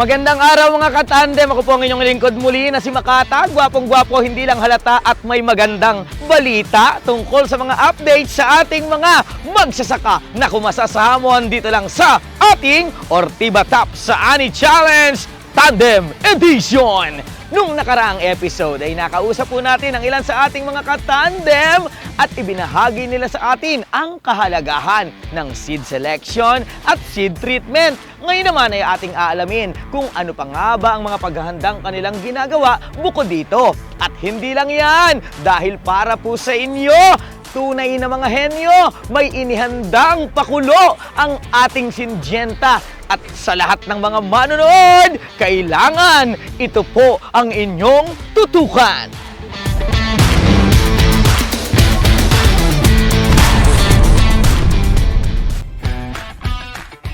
Magandang araw mga katandem. Ako po ang inyong lingkod muli na si Makata. Gwapong-gwapo, hindi lang halata at may magandang balita tungkol sa mga updates sa ating mga magsasaka na kumasasamon dito lang sa ating Ortiba Top sa Ani Challenge Tandem Edition. Nung nakaraang episode ay nakausap po natin ang ilan sa ating mga katandem at ibinahagi nila sa atin ang kahalagahan ng seed selection at seed treatment. Ngayon naman ay ating aalamin kung ano pa nga ba ang mga paghahandang kanilang ginagawa bukod dito. At hindi lang yan, dahil para po sa inyo, tunay na mga henyo, may inihandang pakulo ang ating Sinjenta. At sa lahat ng mga manonood, kailangan ito po ang inyong tutukan.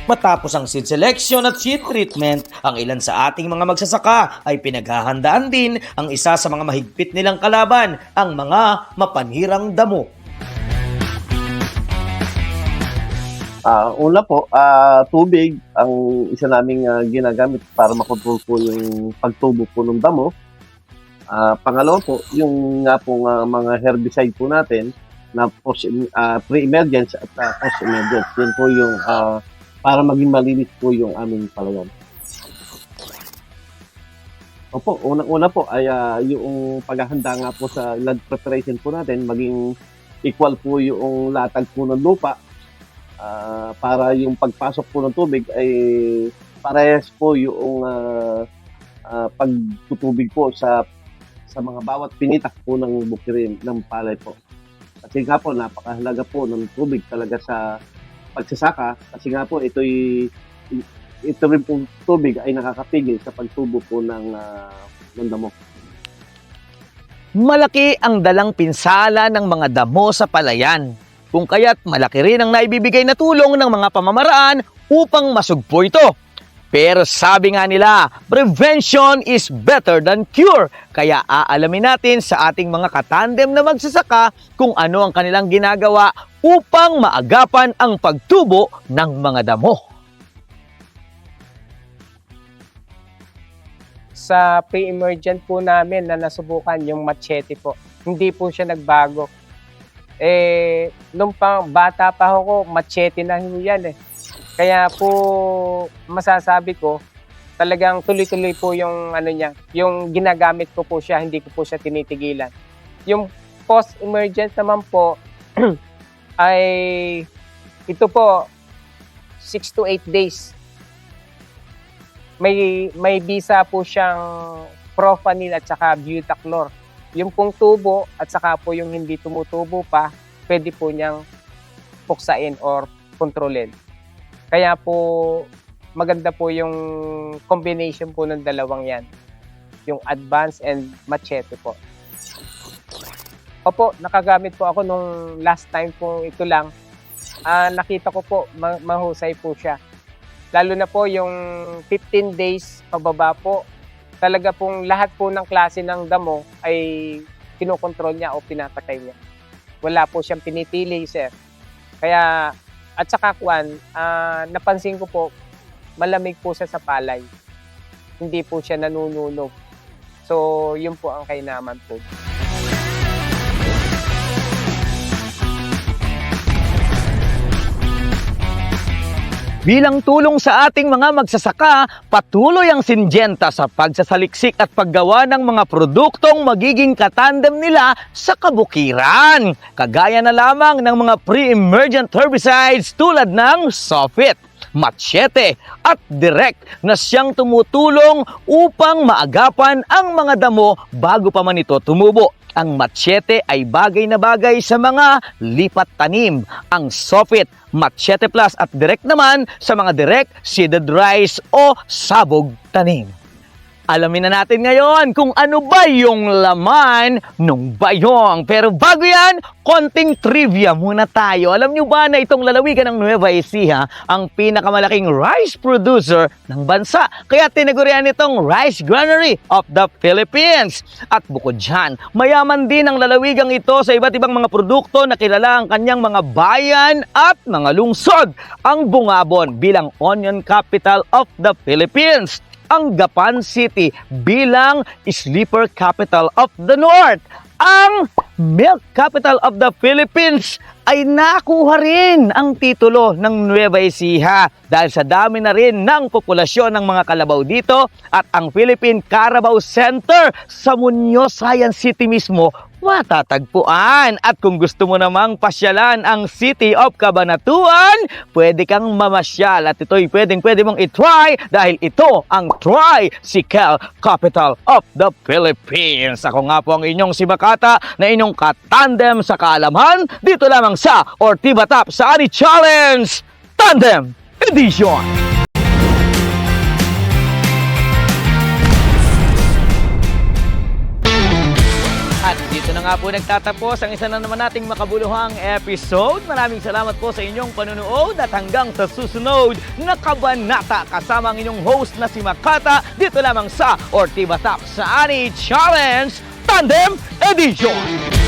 Matapos ang seed selection at seed treatment, ang ilan sa ating mga magsasaka ay pinaghahandaan din ang isa sa mga mahigpit nilang kalaban, ang mga mapanirang damo. Ah, una po, ah, tubig ang isa naming ah, ginagamit para makontrol po yung pagtubo po ng damo. Ah, pangalawa po, yung nga po mga herbicide po natin na post, ah, pre-emergence at ah, post-emergence. Yan po yung ah, para maging malinis po yung aming palayan. Opo, unang-una po ay ah, yung paghahanda nga po sa land preparation po natin, maging equal po yung latag po ng lupa Ah, para yung pagpasok po ng tubig ay parehas po yung ah, ah, pagtutubig po sa sa mga bawat pinitak po ng bukirin ng palay po. Kasi nga po napakahalaga po ng tubig talaga sa pagsasaka kasi nga po ito'y ito rin pong tubig ay nakakapigil sa pagtubo po ng ah, ng damo. Malaki ang dalang pinsala ng mga damo sa palayan. Kung kaya't malaki rin ang naibibigay na tulong ng mga pamamaraan upang masugpo ito. Pero sabi nga nila, prevention is better than cure. Kaya aalamin natin sa ating mga katandem na magsasaka kung ano ang kanilang ginagawa upang maagapan ang pagtubo ng mga damo. sa pre-emergent po namin na nasubukan yung machete po. Hindi po siya nagbago. Eh, nung pang bata pa ako, machete na yan eh. Kaya po, masasabi ko, talagang tuloy-tuloy po yung ano niya, yung ginagamit ko po siya, hindi ko po siya tinitigilan. Yung post-emergent naman po, ay ito po, 6 to 8 days may may bisa po siyang profanil at saka butaclor. Yung pong tubo at saka po yung hindi tumutubo pa, pwede po niyang puksain or kontrolin. Kaya po maganda po yung combination po ng dalawang yan. Yung advance and machete po. Opo, nakagamit po ako nung last time po ito lang. Ah, nakita ko po, ma- mahusay po siya lalo na po yung 15 days pababa po, talaga pong lahat po ng klase ng damo ay kinokontrol niya o pinapatay niya. Wala po siyang pinipili, sir. Kaya, at saka kwan, ah, napansin ko po, malamig po siya sa palay. Hindi po siya nanununog. So, yun po ang kainaman po. Bilang tulong sa ating mga magsasaka, patuloy ang Syngenta sa pagsasaliksik at paggawa ng mga produktong magiging katandem nila sa kabukiran. Kagaya na lamang ng mga pre-emergent herbicides tulad ng Sofit, Machete at Direct na siyang tumutulong upang maagapan ang mga damo bago pa man ito tumubo. Ang machete ay bagay na bagay sa mga lipat tanim. Ang Sofit, Machete Plus at Direct naman sa mga direct seeded rice o sabog tanim. Alamin na natin ngayon kung ano ba yung laman ng bayong. Pero bago yan, konting trivia muna tayo. Alam nyo ba na itong lalawigan ng Nueva Ecija ang pinakamalaking rice producer ng bansa? Kaya tinagurian itong Rice Granary of the Philippines. At bukod dyan, mayaman din ang lalawigang ito sa iba't ibang mga produkto na kilala ang kanyang mga bayan at mga lungsod. Ang Bungabon bilang onion capital of the Philippines ang Gapan City bilang sleeper capital of the North. Ang milk capital of the Philippines ay nakuha rin ang titulo ng Nueva Ecija dahil sa dami na rin ng populasyon ng mga kalabaw dito at ang Philippine Carabao Center sa Muñoz Science City mismo matatagpuan. At kung gusto mo namang pasyalan ang City of Cabanatuan, pwede kang mamasyal at ito'y pwedeng pwede mong itry dahil ito ang Tricycle Capital of the Philippines. Ako nga po ang inyong si Makata na inyong katandem sa kaalaman dito lamang sa Ortiba Top sa Ani Challenge Tandem Edition. Nga po nagtatapos ang isa na naman nating makabuluhang episode. Maraming salamat po sa inyong panunood at hanggang sa susunod na kabanata kasama ang inyong host na si Makata dito lamang sa Ortiba Top sa Ani Challenge Tandem Edition.